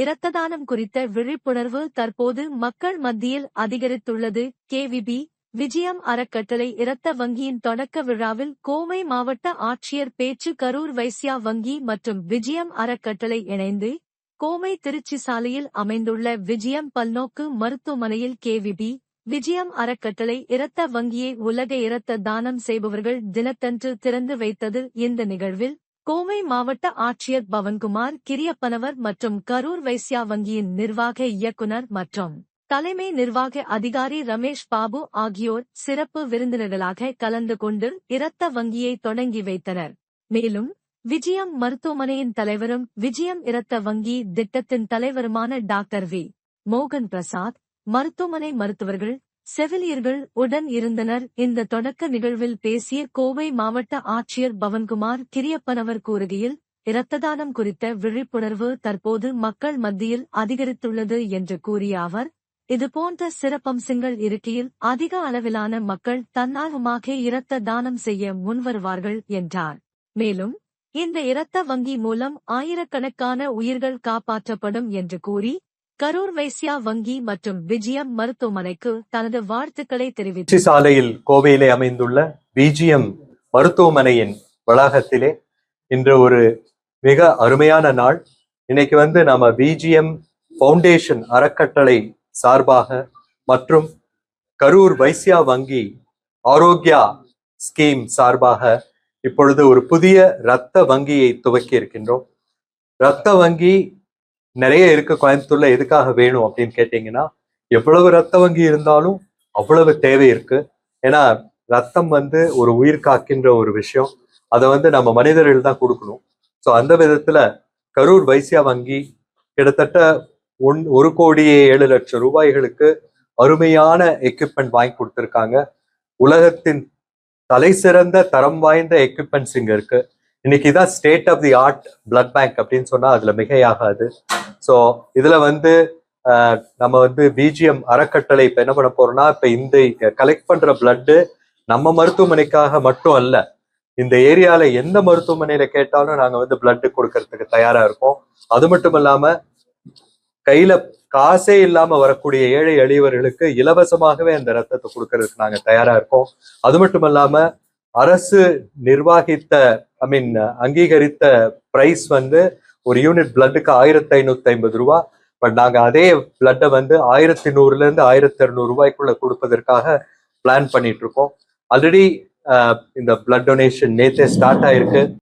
இரத்த தானம் குறித்த விழிப்புணர்வு தற்போது மக்கள் மத்தியில் அதிகரித்துள்ளது. கேவிபி விஜயம் அறக்கட்டளை இரத்த வங்கியின் தொடக்க விழாவில் கோவை மாவட்ட ஆட்சியர் பேச்சு கரூர் வைசியா வங்கி மற்றும் விஜயம் அறக்கட்டளை இணைந்து கோவை திருச்சி சாலையில் அமைந்துள்ள விஜயம் பல்நோக்கு மருத்துவமனையில் கேவிபி விஜயம் அறக்கட்டளை இரத்த வங்கியை உலக இரத்த தானம் செய்பவர்கள் தினத்தன்று திறந்து வைத்தது. இந்த நிகழ்வில் கோவை மாவட்ட ஆட்சியர் பவன்குமார் கிரியப்பனவர் மற்றும் கரூர் வைஸ்யா வங்கியின் நிர்வாக இயக்குனர் மற்றும் தலைமை நிர்வாக அதிகாரி ரமேஷ் பாபு ஆகியோர் சிறப்பு விருந்தினர்களாக கலந்து கொண்டு இரத்த வங்கியை தொடங்கி வைத்தனர். மேலும் விஜயம் மருத்துவமனையின் தலைவரும் விஜயம் இரத்த வங்கி திட்டத்தின் தலைவருமான டாக்டர் வி. மோகன் பிரசாத் மருத்துவமனை மருத்துவர்கள் செவிலியர்கள் உடன் இருந்தனர். இந்த தொடக்க நிகழ்வில் பேசிய கோவை மாவட்ட ஆட்சியர் பவன்குமார் கிரியப்பனவர் கூறுகையில் இரத்த தானம் குறித்த விழிப்புணர்வு தற்போது மக்கள் மத்தியில் அதிகரித்துள்ளது என்று கூறிய அவர் இதுபோன்ற சிறப்பம்சங்கள் இருக்கையில் அதிக அளவிலான மக்கள் தன்னார்வமாக இரத்த தானம் செய்ய முன்வருவார்கள் என்றார். மேலும் இந்த இரத்த வங்கி மூலம் ஆயிரக்கணக்கான உயிர்கள் காப்பாற்றப்படும் என்று கூறி கரூர் வைஸ்யா வங்கி மற்றும் விஜயம் மருத்துவமனைக்கு தனது வாழ்த்துக்களை தெரிவித்து சாலையில் கோவையிலே அமைந்துள்ள பிஜிஎம் மருத்துவமனையின் வளாகத்திலே இன்று ஒரு மிக அருமையான நாள். இன்னைக்கு வந்து நாம பிஜிஎம் ஃபவுண்டேஷன் அறக்கட்டளை சார்பாக மற்றும் கரூர் வைஸ்யா வங்கி ஆரோக்கியா ஸ்கீம் சார்பாக இப்பொழுது ஒரு புதிய இரத்த வங்கியை துவக்கி இருக்கின்றோம் இரத்த வங்கி நிறைய இருக்க கோயம்புத்தூர்ல எதுக்காக வேணும் அப்படின்னு கேட்டீங்கன்னா எவ்வளவு ரத்த வங்கி இருந்தாலும் அவ்வளவு தேவை இருக்கு. ஏன்னா ரத்தம் வந்து ஒரு உயிர் காக்கின்ற ஒரு விஷயம். அதை வந்து நம்ம மனிதர்கள் தான் கொடுக்கணும். ஸோ அந்த விதத்துல கரூர் வைசியா வங்கி கிட்டத்தட்ட ஒன் ஒரு கோடியே ஏழு லட்சம் ரூபாய்களுக்கு அருமையான எக்யூப்மெண்ட் வாங்கி கொடுத்துருக்காங்க. உலகத்தின் தலை சிறந்த தரம் வாய்ந்த எக்யூப்மெண்ட்ஸ் இங்க இருக்கு. இன்னைக்கு தான் state of the art blood bank அப்படின்னு சொன்னா அதுல மிகையாகாது. ஸோ இதுல வந்து நம்ம வந்து பிஜிஎம் அறக்கட்டளை இப்ப என்ன பண்ண போறோம்னா இப்ப இந்த கலெக்ட் பண்ற பிளட்டு நம்ம மருத்துவமனைக்காக மட்டும் அல்ல இந்த ஏரியால எந்த மருத்துவமனையில கேட்டாலும் நாங்க வந்து பிளட் கொடுக்கறதுக்கு தயாரா இருக்கோம். அது மட்டும் இல்லாம கையில காசே இல்லாம வரக்கூடிய ஏழை எளியவர்களுக்கு இலவசமாகவே அந்த ரத்தத்தை கொடுக்கறதுக்கு நாங்க தயாரா இருக்கோம். அது மட்டும் இல்லாம அரசு நிர்வாகித்த ஐ மீன் அங்கீகரித்த பிரைஸ் வந்து ஒரு யூனிட் பிளட்டுக்கு ஆயிரத்தி ஐநூத்தி ஐம்பது ரூபா. பட் நாங்க அதே பிளட்டை வந்து ஆயிரத்தி நூறுல இருந்து ஆயிரத்தி இரநூறு ரூபாய்க்குள்ள கொடுப்பதற்காக பிளான் பண்ணிட்டு இருக்கோம். ஆல்ரெடி uh, இந்த பிளட் டொனேஷன் நேத்தே ஸ்டார்ட் ஆயிருக்கு.